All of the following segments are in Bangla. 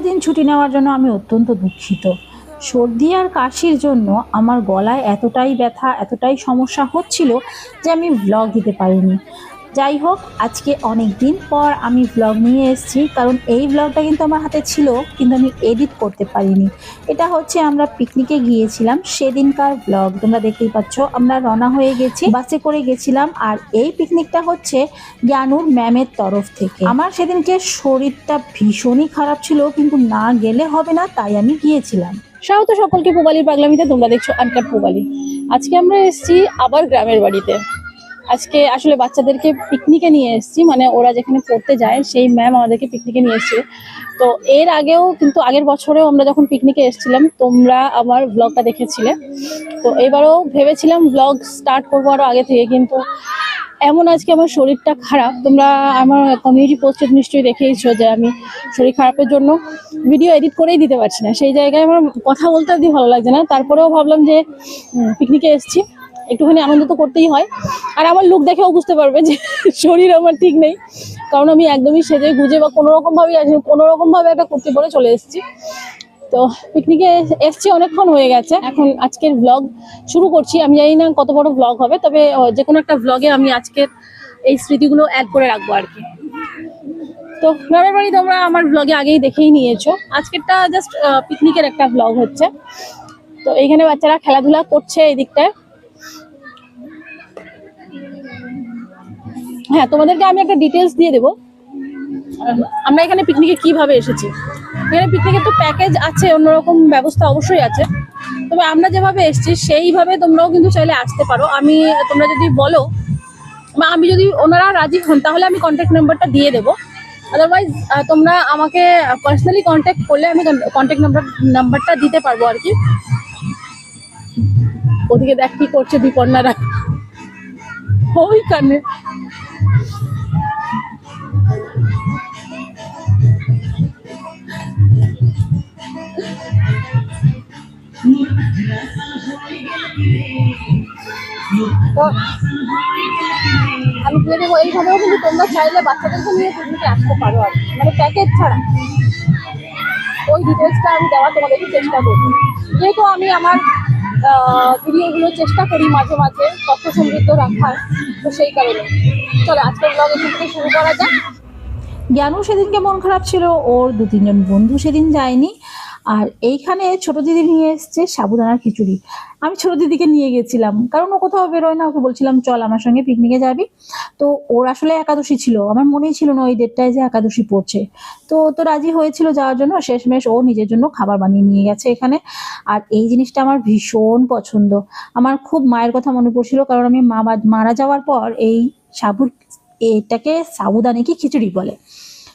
দীর্ঘদিন ছুটি নেওয়ার জন্য আমি অত্যন্ত দুঃখিত। সর্দি আর কাশির জন্য আমার গলায় এতটাই ব্যথা, এতটাই সমস্যা হচ্ছিল যে আমি ব্লগ দিতে পারিনি। যাই হোক, আজকে অনেক দিন পর আমি ব্লগ নিয়ে এসেছি, কারণ এই ব্লগটা কিন্তু আমার হাতে ছিল, কিন্তু আমি এডিট করতে পারিনি। এটা হচ্ছে আমরা পিকনিকে গিয়েছিলাম, সেদিনকার ব্লগ তোমরা দেখতেই পাচ্ছ, আমরা রওনা হয়ে গেছি বাসে করে গেছিলাম, আর এই পিকনিকটা হচ্ছে জ্ঞানুর ম্যামের তরফ থেকে। আমার সেদিনকে শরীরটা ভীষণই খারাপ ছিল, কিন্তু না গেলে হবে না, তাই আমি গিয়েছিলাম। স্বাগত সকলকে পোগালির পাগলামিতে তোমরা দেখছ আনকাট পোগালি আজকে আমরা এসেছি আবার গ্রামের বাড়িতে। আজকে আসলে বাচ্চাদেরকে পিকনিকে নিয়ে এসেছি মানে ওরা যেখানে পড়তে যায়, সেই ম্যাম আমাদেরকে পিকনিকে নিয়ে এসেছে। তো এর আগেও কিন্তু আগের বছরেও আমরা যখন পিকনিকে এসেছিলাম, তোমরা আমার ব্লগটা দেখেছিলে। তো এবারও ভেবেছিলাম ব্লগ স্টার্ট করব আরও আগে থেকে, কিন্তু এমন আজকে আমার শরীরটা খারাপ। তোমরা আমার কমিউনিটি পোস্টে নিশ্চয়ই দেখেইছো যে আমি শরীর খারাপের জন্য ভিডিও এডিট করেই দিতে পারছি না। সেই জায়গায় আমার কথা বলতে অব্দি ভালো লাগছে না। তারপরেও ভাবলাম যে পিকনিকে এসেছি। একটুখানি আনন্দ তো করতেই হয়। আর আমার লুক দেখেও বুঝতে পারবে যে শরীর আমার ঠিক নেই। কারণ আমি একদমই সেজে গুজে বা কোনো রকমভাবেই আসি কোনো রকমভাবে একটা কুর্তি পরে চলে এসেছি। তো পিকনিকে এসছি, অনেকক্ষণ হয়ে গেছে। এখন আজকের ব্লগ শুরু করছি। আমি জানি না কত বড় ব্লগ হবে, তবে যে কোনো একটা ব্লগে আমি আজকের এই স্মৃতিগুলো অ্যাড করে রাখব আর কি। তো গ্রামের বাড়ি তোমরা আমার ব্লগে আগেই দেখেই নিয়েছো। আজকেরটা জাস্ট পিকনিকের একটা ব্লগ হচ্ছে। তো এইখানে বাচ্চারা খেলাধুলা করছে এই দিকটায়। হ্যাঁ তোমাদেরকে আমি একটা ডিটেলস দিয়ে দেবো। আমরা এখানে পিকনিকে কীভাবে এসেছি? এখানে পিকনিকের তো প্যাকেজ আছে, অন্যরকম ব্যবস্থা অবশ্যই আছে। তবে আমরা যেভাবে এসেছি, সেইভাবে তোমরাও কিন্তু চাইলে আসতে পারো। আমি, তোমরা যদি বলো, বা আমি যদি ওনারা রাজি হন, তাহলে আমি কন্ট্যাক্ট নাম্বারটা দিয়ে দেবো। আদারওয়াইজ তোমরা আমাকে পার্সোনালি কন্ট্যাক্ট করলে আমি কন্ট্যাক্ট নাম্বার নাম্বারটা দিতে পারব আর কি। ওদিকে দেখ কি করছে বিপন্নারা ওই কানে। তো আমি দিয়ে দেবো এইভাবেও কিন্তু তোমরা চাইলে বাচ্চাদেরকে নিয়ে পিকনিকে আসতে পারো আর মানে প্যাকেজ ছাড়া। ওই ডিটেলসটা আমি দেওয়ার তোমাদেরকে চেষ্টা করব। যেহেতু আমি আমার ভিডিওগুলো চেষ্টা করি মাঝে মাঝে তথ্য সমৃদ্ধ রাখার, তো সেই কারণে। চলো, আজকের ব্লগ এখান থেকে শুরু করা যাক। জ্ঞানও সেদিনকে মন খারাপ ছিল, ওর দু তিনজন বন্ধু সেদিন যায়নি। আর এইখানে ছোট দিদি নিয়ে এসছে সাবুদানার খিচুড়ি। আমি ছোট দিদিকে নিয়ে গেছিলাম, কারণ ও কোথাও বেরোয় না, ওকে বলছিলাম, চল আমার সঙ্গে পিকনিকে যাবি। তো ওর আসলে একাদশী ছিল, আমার মনেই ছিল না ওই ডেটটায় যে একাদশী পড়ছে। তো তো রাজি হয়েছিল যাওয়ার জন্য শেষমেশ ও নিজের জন্য খাবার বানিয়ে নিয়ে গেছে এখানে। আর এই জিনিসটা আমার ভীষণ পছন্দ। আমার খুব মায়ের কথা মনে পড়ছিল, কারণ আমি মা মারা যাওয়ার পর এই সাবুর, এটাকে সাবুদানি কি খিচুড়ি বলে।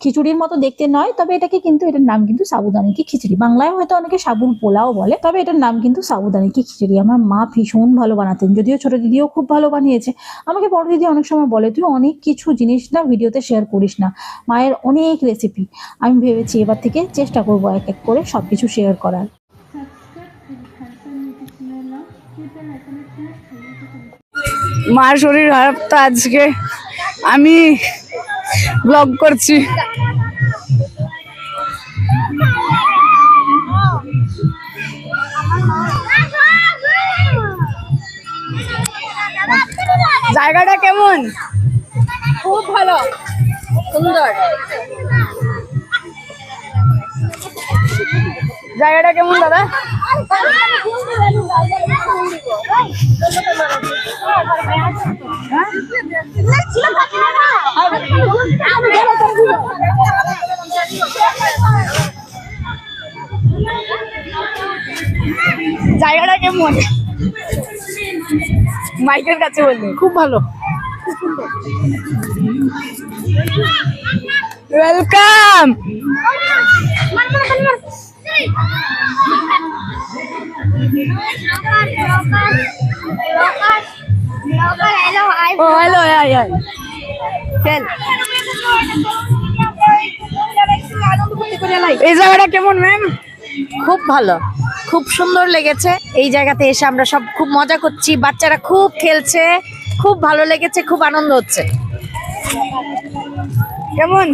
খিচুড়ির মতো দেখতে নয়, তবে এটাকে কিন্তু এটার নাম কিন্তু সাবুদানি কি খিচুড়ি। বাংলায় হয়তো অনেকে সাবুর পোলাও বলে, তবে এটার নাম কিন্তু সাবুদানি কি খিচুড়ি। আমার মা ভীষণ ভালো বানাতেন, যদিও ছোট দিদিও খুব ভালো বানিয়েছে। আমাকে বড় দিদি অনেক সময় বলে, তুই অনেক কিছু জিনিস না ভিডিওতে শেয়ার করিস না, মায়ের অনেক রেসিপি আমি ভেবেছি এবার থেকে চেষ্টা করব এক এক করে সব কিছু শেয়ার করার। মার শরীর খারাপ তো আজকে। আমি ব্লগ করছি। জায়গাটা কেমন? খুব ভালো। সুন্দর। জায়গাটা কেমন দাদা? জায়গাটা কেমন? মাইকের কাছে বললি। খুব ভালো। ওয়েলকাম ও হ্যালো আয় আয় চল এই জায়গাটা কেমন ম্যাম খুব ভালো। খুব সুন্দর লেগেছে। এই জায়গাতে এসে আমরা সব খুব মজা করছি। বাচ্চারা খুব খেলছে। খুব ভালো লেগেছে খুব আনন্দ হচ্ছে। কেমন?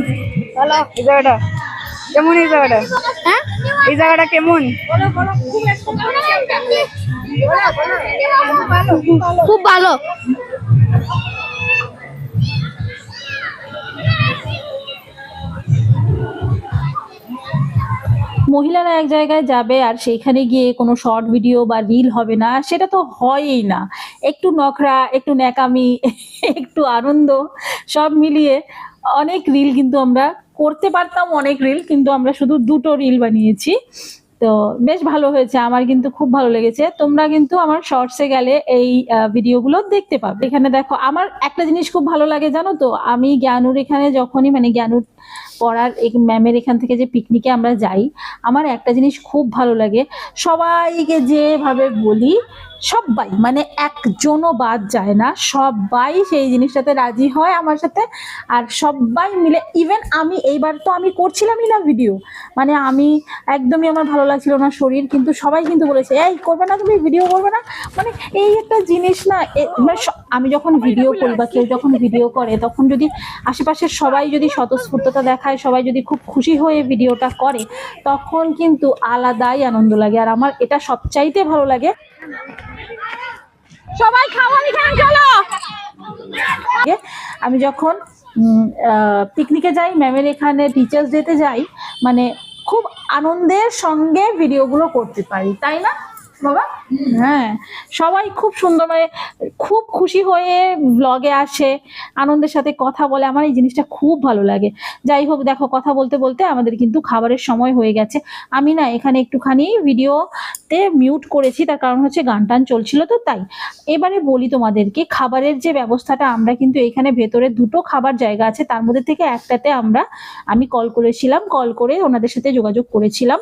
ভালো এই জায়গাটা। কেমন এই জায়গাটা? হ্যাঁ? এই জায়গাটা কেমন? খুব ভালো। মহিলারা এক জায়গায় যাবে আর সেইখানে গিয়ে কোনো শর্ট ভিডিও বা রিল হবে না, সেটা তো হয়ই না। একটু নখরা, একটু ন্যাকামি, একটু আনন্দ, সব মিলিয়ে অনেক রিল কিন্তু আমরা, করতে পারতাম অনেক রিল কিন্তু আমরা শুধু দুটো রিল বানিয়েছি। তো বেশ ভালো হয়েছে, আমার কিন্তু খুব ভালো লেগেছে। তোমরা কিন্তু আমার শর্টসে গেলে এই ভিডিওগুলো দেখতে পাবে। এখানে দেখো, আমার একটা জিনিস খুব ভালো লাগে জানো তো, আমি জ্ঞানুর এখানে যখনই মানে জ্ঞানুর পড়ার ম্যামের এখান থেকে যে পিকনিকে আমরা যাই, আমার একটা জিনিস খুব ভালো লাগে। সবাইকে যেভাবে বলি সবাই মানে একজনও বাদ যায় না সবাই সেই জিনিসটাতে রাজি হয় আমার সাথে, আর সবাই মিলে ইভেন আমি, এইবার তো আমি করছিলামই না ভিডিও মানে আমি একদমই আমার ভালো লাগছিল না শরীর, কিন্তু সবাই কিন্তু বলেছে, এই, করবে না তুমি ভিডিও করবে না। মানে এই একটা জিনিস না মানে আমি যখন ভিডিও করি বা কেউ যখন ভিডিও করে, তখন যদি আশেপাশের সবাই যদি স্বতঃস্ফূর্ততা দেখায়, সবাই যদি খুব খুশি হয়ে ভিডিওটা করে, তখন কিন্তু আলাদাই আনন্দ লাগে। আর আমার এটা সবচাইতে ভালো লাগে। সবাই এখানে চলো! আমি যখন পিকনিকে যাই ম্যামের এখানে টিচার্স ডেতে যাই মানে খুব আনন্দের সঙ্গে ভিডিওগুলো করতে পারি, তাই না বাবা? হ্যাঁ সবাই খুব সুন্দরভাবে খুব খুশি হয়ে ব্লগে আসে, আনন্দের সাথে কথা বলে, আমার এই জিনিসটা খুব ভালো লাগে। যাই হোক, দেখো, কথা বলতে বলতে আমাদের কিন্তু খাবারের সময় হয়ে গেছে। আমি না এখানে একটুখানি ভিডিওতে মিউট করেছি, তার কারণ হচ্ছে গান টান চলছিল তো তাই। এবারে বলি তোমাদেরকে, খাবারের যে ব্যবস্থাটা আমরা কিন্তু এখানে ভেতরে দুটো খাবার জায়গা আছে, তার মধ্যে থেকে একটাতে আমরা, আমি কল করেছিলাম কল করে ওনাদের সাথে যোগাযোগ করেছিলাম।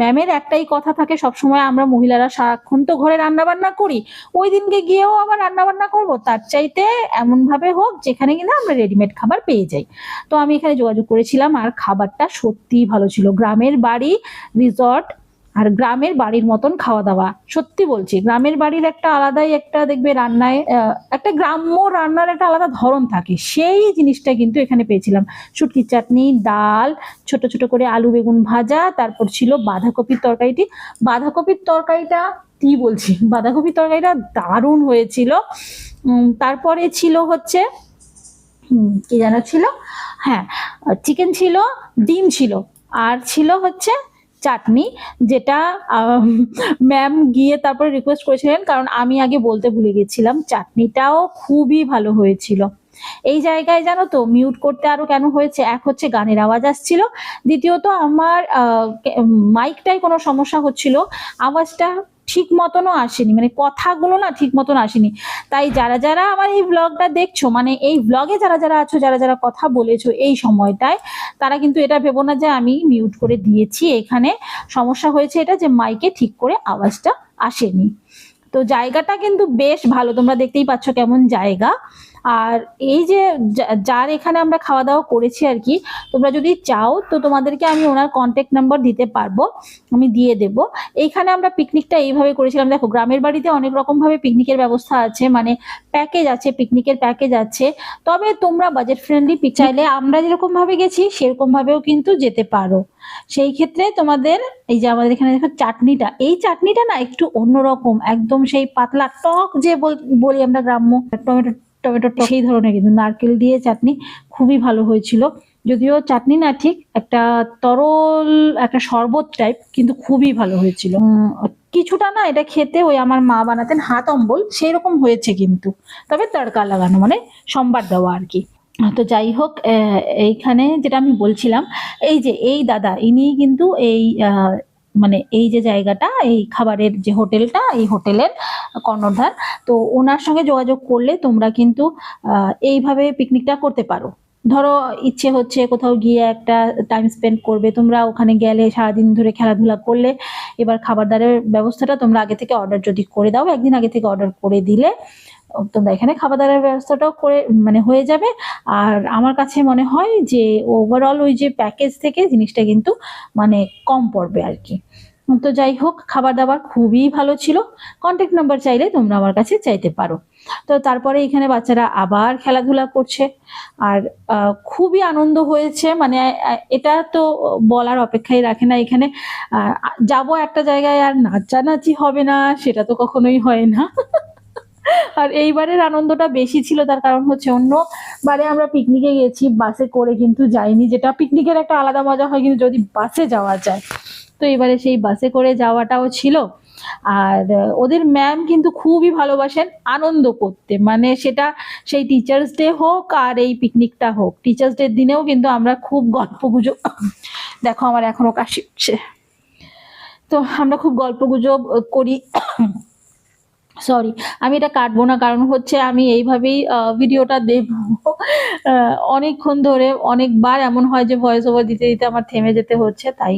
ম্যামের একটাই কথা থাকে, সবসময় আমরা মহিলারা সারাক্ষণ তো ঘরে রান্না বান্না করি, ওই দিনকে গিয়েও আবার রান্না বান্না করব, তার চাইতে এমন ভাবে হোক, যেখানে কিনা আমরা রেডিমেড খাবার পেয়ে যাই। তো আমি এখানে যোগাযোগ করেছিলাম, আর খাবারটা সত্যিই ভালো ছিল। গ্রামের বাড়ি রিসর্ট আর গ্রামের বাড়ির মতন খাওয়া দাওয়া, সত্যি বলছি। গ্রামের বাড়ির একটা আলাদাই একটা দেখবে রান্নায় একটা গ্রাম্য রান্নার একটা আলাদা ধরন থাকে। সেই জিনিসটা কিন্তু এখানে পেয়েছিলাম। শুটকির চাটনি, ডাল, ছোট ছোট করে আলু বেগুন ভাজা, তারপর ছিল বাঁধাকপির তরকারিটি। বাঁধাকপির তরকারিটা কি বলছি? বাঁধাকপির তরকারিটা দারুণ হয়েছিল। তারপরে ছিল হচ্ছে কি যেন ছিল? হ্যাঁ চিকেন ছিল, ডিম ছিল। আর ছিল হচ্ছে চাটনি, যেটা ম্যাম গিয়ে তারপরে রিকোয়েস্ট করেছিলেন, কারণ আমি আগে বলতে ভুলে গেছিলাম, চাটনিটাও খুবই ভালো হয়েছিল। এই জায়গায় জানো তো মিউট করতে আরও কেন হয়েছে? এক হচ্ছে গানের আওয়াজ আসছিল, দ্বিতীয়ত আমার মাইকটাই কোনো সমস্যা হচ্ছিল, আওয়াজটা ঠিক মতনও আসেনি। মানে কথাগুলো না ঠিক মতন আসেনি। তাই যারা যারা আমার এই ব্লগটা দেখছ মানে এই ব্লগে যারা যারা আছো, যারা যারা কথা বলেছ এই সময়টায়, তারা কিন্তু এটা ভেবো না যে আমি মিউট করে দিয়েছি। এখানে সমস্যা হয়েছে এটা যে মাইকে ঠিক করে আওয়াজটা আসেনি। তো জায়গাটা কিন্তু বেশ ভালো। তোমরা দেখতেই পাচ্ছ কেমন জায়গা। আর এই যে যার এখানে আমরা খাওয়া দাওয়া করেছি আর কি, তোমরা যদি চাও, তো তোমাদেরকে আমি ওনার কন্ট্যাক্ট নাম্বার দিতে পারব, আমি দিয়ে দেব। এইখানে আমরা পিকনিকটা এইভাবে করেছিলাম। দেখো, গ্রামের বাড়িতে অনেক রকমভাবে পিকনিকের ব্যবস্থা আছে মানে প্যাকেজ আছে পিকনিকের প্যাকেজ আছে। তবে তোমরা বাজেট ফ্রেন্ডলি চাইলে আমরা যেরকমভাবে গেছি, সেরকমভাবেও কিন্তু যেতে পারো। সেই ক্ষেত্রে তোমাদের, এই যে আমাদের এখানে দেখো চাটনিটা, এই চাটনিটা না একটু অন্যরকম, একদম সেই পাতলা টক যে বল- বলি আমরা গ্রাম্য, টমেটো টমেটো সেই ধরনের কিন্তু নারকেল দিয়ে চাটনি খুবই ভালো হয়েছিল। যদিও চাটনি না ঠিক, একটা তরল, একটা শরবত টাইপ কিন্তু খুবই ভালো হয়েছিল। কিছুটা না এটা খেতে ওই আমার মা বানাতেন হাত অম্বল সেই রকম হয়েছে কিন্তু। তবে তড়কা লাগানো মানে সম্বার দেওয়া আর কি। তো যাই হোক এইখানে যেটা আমি বলছিলাম, এই যে, এই দাদা, ইনি কিন্তু এই মানে এই যে জায়গাটা, এই খাবারের যে হোটেলটা, এই হোটেলের কর্ণধার, তো ওনার সঙ্গে যোগাযোগ করলে তোমরা কিন্তু এইভাবে পিকনিকটা করতে পারো। ধরো ইচ্ছে হচ্ছে কোথাও গিয়ে একটা টাইম স্পেন্ড করবে, তোমরা ওখানে গেলে সারাদিন ধরে খেলাধুলা করলে, এবার খাবার দাবারের ব্যবস্থাটা তোমরা আগে থেকে অর্ডার যদি করে দাও, একদিন আগে থেকে অর্ডার করে দিলে তোমরা এখানে খাবার দাবারের ব্যবস্থাটাও করে মানে হয়ে যাবে। আর আমার কাছে মনে হয় যে ওভারঅল ওই যে প্যাকেজ থেকে জিনিসটা কিন্তু মানে কম পড়বে আর কি। তো যাই হোক, খাবার দাবার খুবই ভালো ছিল। কন্ট্যাক্ট নাম্বার চাইলে তোমরা আমার কাছে চাইতে পারো। তো তারপরে এখানে বাচ্চারা আবার খেলাধুলা করছে। আর খুবই আনন্দ হয়েছে। মানে এটা তো বলার অপেক্ষায় রাখে না এখানে। যাব একটা জায়গায় আর নাচানাচি হবে না, সেটা তো কখনোই হয় না। আর এইবারের আনন্দটা বেশি ছিল, তার কারণ হচ্ছে অন্য বারে আমরা পিকনিকে গেছি বাসে করে কিন্তু যাইনি। যেটা পিকনিকের একটা আলাদা মজা হয় কিন্তু যদি বাসে যাওয়া যায়। তো এবারে সেই বাসে করে যাওয়াটাও ছিল। আর ওদের ম্যাম কিন্তু খুবই ভালোবাসেন আনন্দ করতে। মানে সেটা সেই টিচার্স ডে হোক আর এই পিকনিকটা হোক। টিচার্স ডের দিনেও কিন্তু আমরা খুব গল্প গুজব দেখো আমার এখনও কাশি তো আমরা খুব গল্প গুজব করি। সরি আমি এটা কাটবো না, কারণ হচ্ছে আমি এইভাবেই ভিডিওটা দেবো অনেকক্ষণ ধরে, অনেকবার এমন হয় যে ভয়েস ওভার দিতে দিতে আমার থেমে যেতে হচ্ছে, তাই।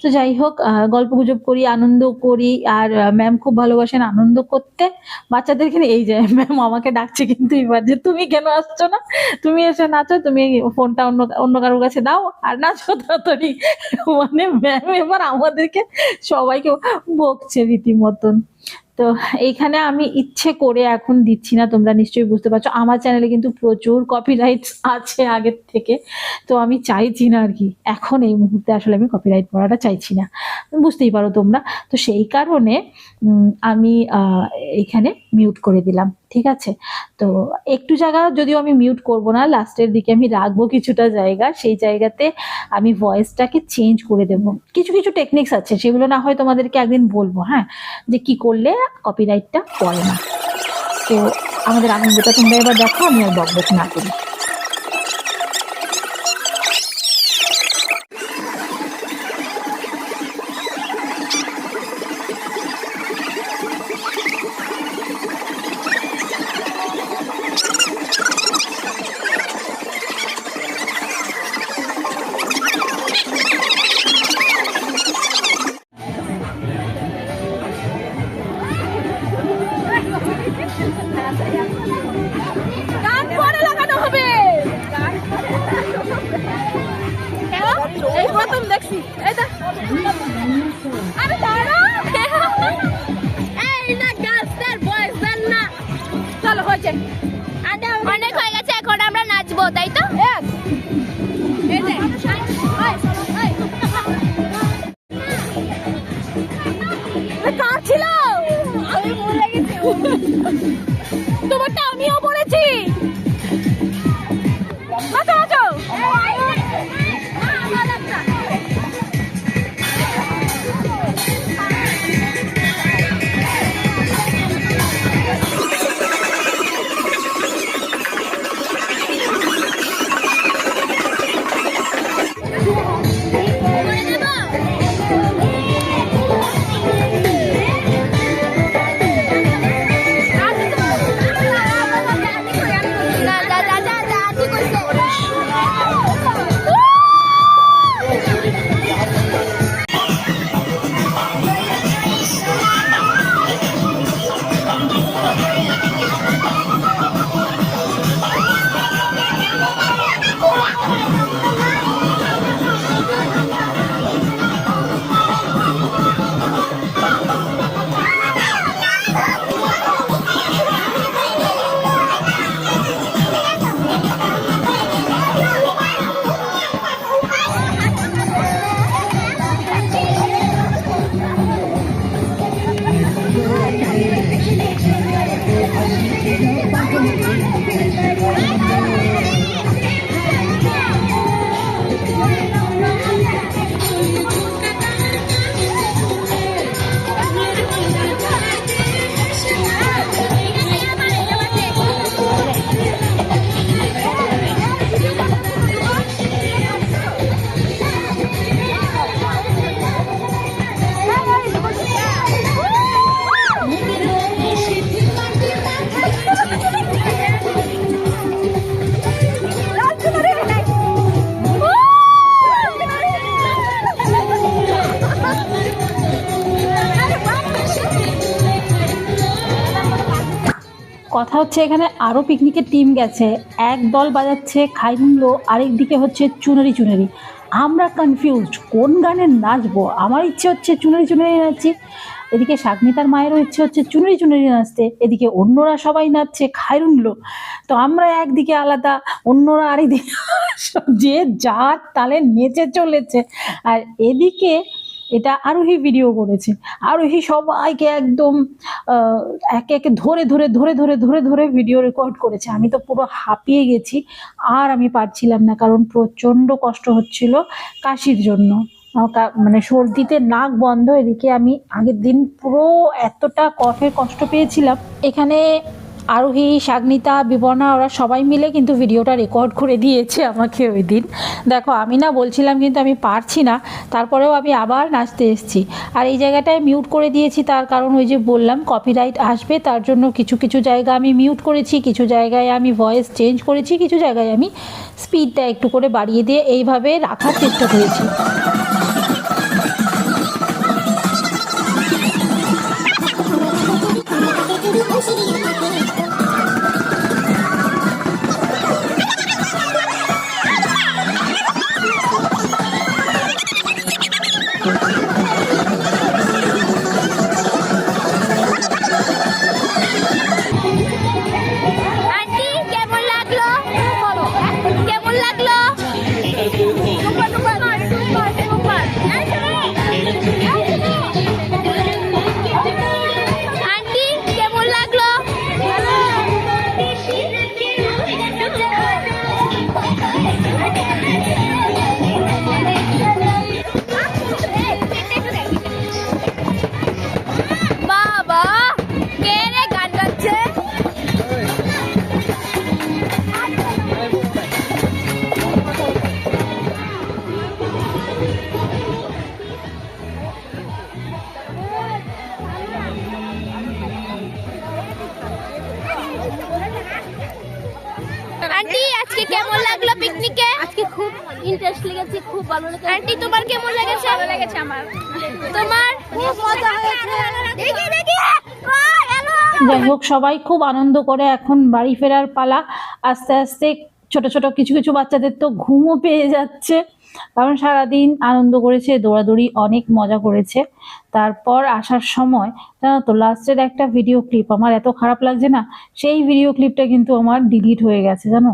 তো যাই হোক গল্প গুজব করি, আনন্দ করি, আর ম্যাম খুব ভালোবাসেন আনন্দ করতে। বাচ্চাদের এখানে এই যায় ম্যাম আমাকে ডাকছে কিন্তু এবার যে, তুমি কেন আসছো না? তুমি এসে নাচো, তুমি ফোনটা অন্য অন্য কারোর কাছে দাও, আর নাচো তাড়াতাড়ি। মানে ম্যাম এবার আমাদেরকে সবাইকে বকছে রীতিমতন। তো এইখানে আমি ইচ্ছে করে এখন দিচ্ছি না, তোমরা নিশ্চয়ই বুঝতে পারছ। আমার চ্যানেলে কিন্তু প্রচুর কপিরাইটস আছে আগের থেকে। তো আমি চাইছি না আর কি, এখন এই মুহূর্তে আসলে আমি কপিরাইট পড়াটা চাইছি না। বুঝতেই পারো তোমরা। তো সেই কারণে আমি এইখানে এখানে মিউট করে দিলাম। ঠিক আছে? তো একটু জায়গা যদিও আমি মিউট করব না লাস্টের দিকে আমি রাখব কিছুটা জায়গা, সেই জায়গাতে আমি ভয়েসটাকে চেঞ্জ করে দেব। কিছু কিছু টেকনিক্স আছে, সেগুলো না হয় তোমাদেরকে একদিন বলব হ্যাঁ? যে কি করলে কপিরাইটটা পড়ে না। তো আমাদের আনন্দটা তোমরা এবার দেখো, আমি আর বকবক না করি। কথা হচ্ছে এখানে আরও পিকনিকের টিম গেছে। এক দল বাজাচ্ছে খাই মুন্ডো আরেক দিকে হচ্ছে চুনারি চুনারি। আমরা কনফিউজড কোন গানে নাচবো? আমার ইচ্ছে হচ্ছে চুনরি চুনরি নাচছি এদিকে শাগনিতার মায়েরও ইচ্ছে হচ্ছে চুনরি চুনরি নাচতে। এদিকে অন্যরা সবাই নাচছে খায়রুনলো তো আমরা একদিকে আলাদা, অন্যরা আরেকদিকে যে যার তালে নেচে চলেছে। আর এদিকে এটা আরোহী ভিডিও করেছে। আরোহী সবাইকে একদম একে একে ধরে ধরে ধরে ধরে ধরে ধরে ভিডিও রেকর্ড করেছে। আমি তো পুরো হাঁপিয়ে গেছি, আর আমি পারছিলাম না, কারণ প্রচণ্ড কষ্ট হচ্ছিল কাশির জন্য। মানে সর্দিতে নাক বন্ধ, এদিকে আমি আগের দিন পুরো এতটা কফের কষ্ট পেয়েছিলাম। এখানে আরোহী শাগনিতা বিবর্ণা, ওরা সবাই মিলে কিন্তু ভিডিওটা রেকর্ড করে দিয়েছে আমাকে ওই দিন। দেখো, আমি না বলছিলাম কিন্তু আমি পারছি না, তারপরেও আমি আবার নাচতে এসেছি। আর এই জায়গাটায় মিউট করে দিয়েছি তার কারণ ওই যে বললাম কপিরাইট আসবে, তার জন্য কিছু কিছু জায়গা আমি মিউট করেছি, কিছু জায়গায় আমি ভয়েস চেঞ্জ করেছি, কিছু জায়গায় আমি স্পিডটা একটু করে বাড়িয়ে দিয়ে এইভাবে রাখার চেষ্টা করেছি। সবাই খুব আনন্দ করে এখন বাড়ি ফেরার পালা। আস্তে আস্তে ছোট ছোট কিছু কিছু বাচ্চাদের তো ঘুমও পেয়ে যাচ্ছে। কারণ সারাদিন আনন্দ করেছে, দৌড়াদৌড়ি অনেক মজা করেছে। তারপর আসার সময়, জানো তো, লাস্টের একটা ভিডিও ক্লিপ আমার এত খারাপ লাগছে না? সেই ভিডিও ক্লিপটা কিন্তু আমার ডিলিট হয়ে গেছে, জানো?